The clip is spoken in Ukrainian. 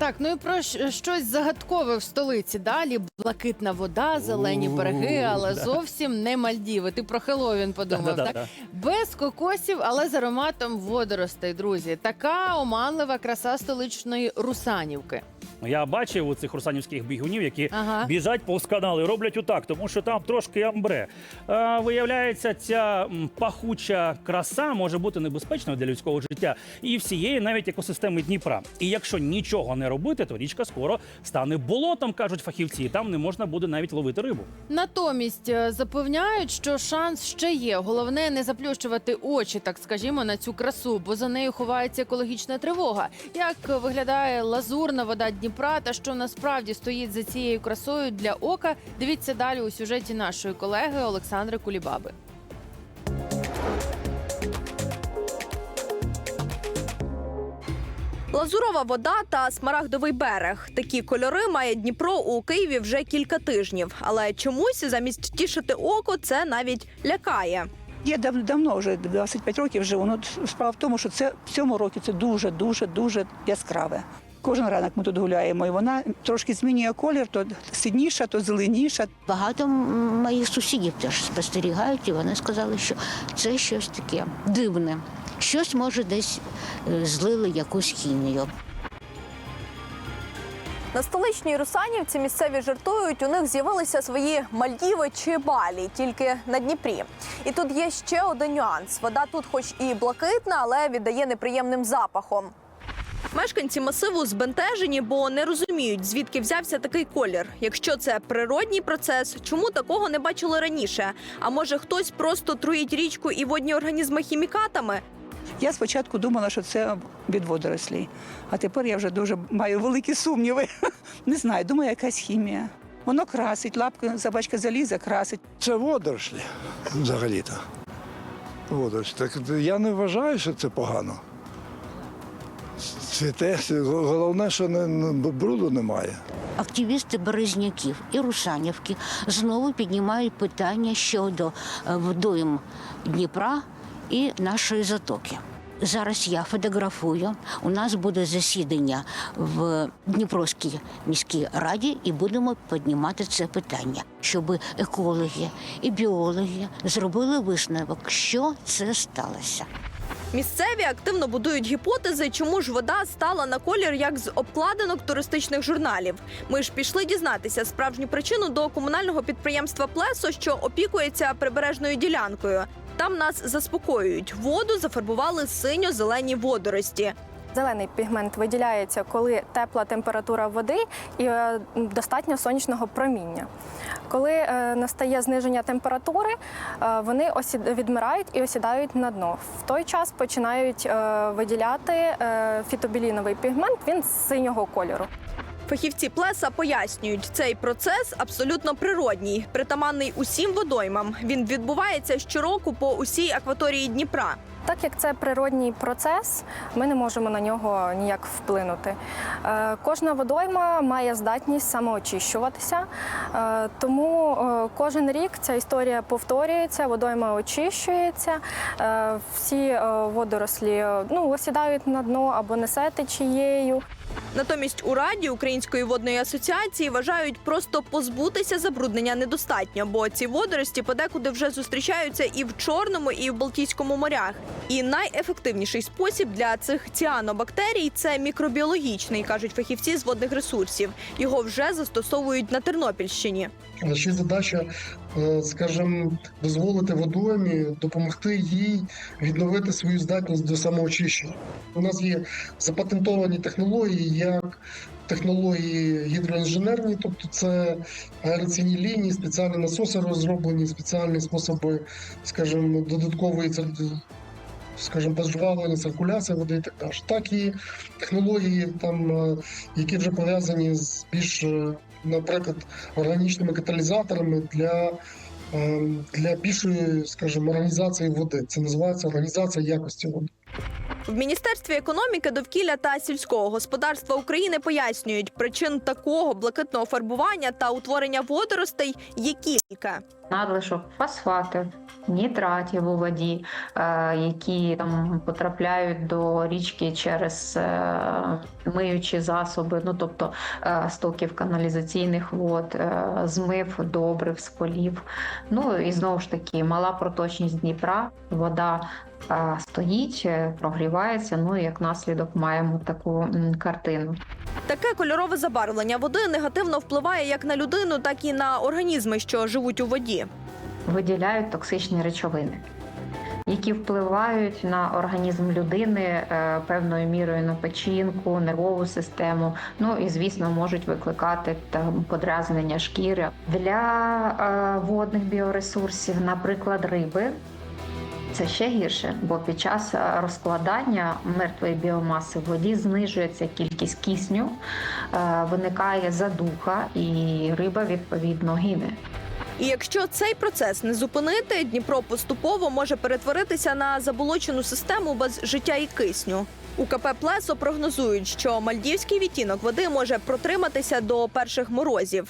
Так, ну і про щось загадкове в столиці. Далі блакитна вода, зелені береги, але зовсім не Мальдіви. Ти про Хеловін подумав, так? Без кокосів, але з ароматом водоростей, друзі. Така оманлива краса столичної Русанівки. Я бачив у цих русанівських бігунів, які Ага. біжать повз канали, роблять отак, тому що там трошки амбре. Е, виявляється, ця пахуча краса може бути небезпечною для людського життя і всієї навіть екосистеми Дніпра. І якщо нічого не робити, то річка скоро стане болотом, кажуть фахівці. і Там не можна буде навіть ловити рибу. Натомість е, запевняють, що шанс ще є. Головне не заплющувати очі, так скажімо, на цю красу, бо за нею ховається екологічна тривога. Як виглядає лазурна вода Дніпра, та що насправді стоїть за цією красою для ока? Дивіться далі у сюжеті нашої колеги Олександри Кулібаби. Лазурова вода та смарагдовий берег. Такі кольори має Дніпро у Києві вже кілька тижнів. Але чомусь замість тішити око це навіть лякає. Я дав, давно вже 25 років живу. Ну, справа в тому, що це в цьому році це дуже, дуже, дуже яскраве. Кожен ранок ми тут гуляємо, і вона трошки змінює колір, то сидніша, то зеленіша. Багато моїх сусідів теж спостерігають, і вони сказали, що це щось таке дивне. Щось може десь е, злили якусь хімію. На столичній Русанівці місцеві жартують, у них з'явилися свої Мальдіви чи Балі, тільки на Дніпрі. І тут є ще один нюанс: вода тут, хоч і блакитна, але віддає неприємним запахом. Мешканці масиву збентежені, бо не розуміють, звідки взявся такий колір. Якщо це природній процес, чому такого не бачили раніше? А може хтось просто труїть річку і водні організми хімікатами? Я спочатку думала, що це від водорослей, а тепер я вже дуже маю великі сумніви. Не знаю, думаю, якась хімія. Воно красить, лапка, собачка заліза, красить. Це водорослі взагалі-то. Водорослі. Так я не вважаю, що це погано. Цвіте, головне, що не, бруду немає. Активісти Березняків і Русанівки знову піднімають питання щодо е, водойм Дніпра і нашої затоки. Зараз я фотографую. У нас буде засідання в Дніпровській міській раді, і будемо піднімати це питання, щоб екологи і біологи зробили висновок, що це сталося. Місцеві активно будують гіпотези, чому ж вода стала на колір як з обкладинок туристичних журналів. Ми ж пішли дізнатися справжню причину до комунального підприємства Плесо, що опікується прибережною ділянкою. Там нас заспокоюють. Воду зафарбували синьо-зелені водорості. Зелений пігмент виділяється, коли тепла температура води і е, достатньо сонячного проміння. Коли е, настає зниження температури, е, вони осід- відмирають і осідають на дно. В той час починають виділяти фітобіліновий пігмент, він синього кольору. Фахівці плеса пояснюють, цей процес абсолютно природній, притаманний усім водоймам. Він відбувається щороку по усій акваторії Дніпра. Так як це природній процес, ми не можемо на нього ніяк вплинути. Е, Кожна водойма має здатність самоочищуватися, е, тому е, кожен рік ця історія повторюється, водойма очищується, всі водорослі ну, осідають на дно або несе течією. Натомість у раді Української водної асоціації вважають просто позбутися забруднення недостатньо, бо ці водорості подекуди вже зустрічаються і в Чорному, і в Балтійському морях. І найефективніший спосіб для цих ціанобактерій це мікробіологічний, кажуть фахівці з водних ресурсів. Його вже застосовують на Тернопільщині. Ще задача, скажімо, дозволити водоймі допомогти їй відновити свою здатність до самоочищення. У нас є запатентовані технології, як технології гідроінженерні, тобто це аераційні лінії, спеціальні насоси розроблені, спеціальні способи, скажімо, додаткової скажімо, пожвавлення, циркуляції води і так далі. Так і технології, там, е, які вже пов'язані з більш, е, наприклад, органічними каталізаторами для, е, для більшої, скажімо, організації води. Це називається організація якості води. В міністерстві економіки, довкілля та сільського господарства України пояснюють, причин такого блакитного фарбування та утворення водоростей є кілька. надлишок фосфатів, нітратів у воді, е, які там потрапляють до річки через е, миючі засоби, ну тобто е, стоків каналізаційних вод, змив добрив з полів. Ну і знову ж таки мала проточність Дніпра, вода. Стоїть, е, прогрівається. Ну і як наслідок маємо таку картину. Таке кольорове забарвлення води негативно впливає як на людину, так і на організми, що живуть у воді. виділяють токсичні речовини, які впливають на організм людини е, певною мірою на печінку, нервову систему. Ну і звісно можуть викликати там подразнення шкіри для е, водних біоресурсів, наприклад, риби. Це ще гірше, бо під час е, розкладання мертвої біомаси в воді знижується кількість кисню, е, виникає задуха, і риба відповідно гине. І якщо цей процес не зупинити, Дніпро поступово може перетворитися на заболочену систему без життя і кисню. У КП Плесо прогнозують, що мальдівський відтінок води може протриматися до перших морозів.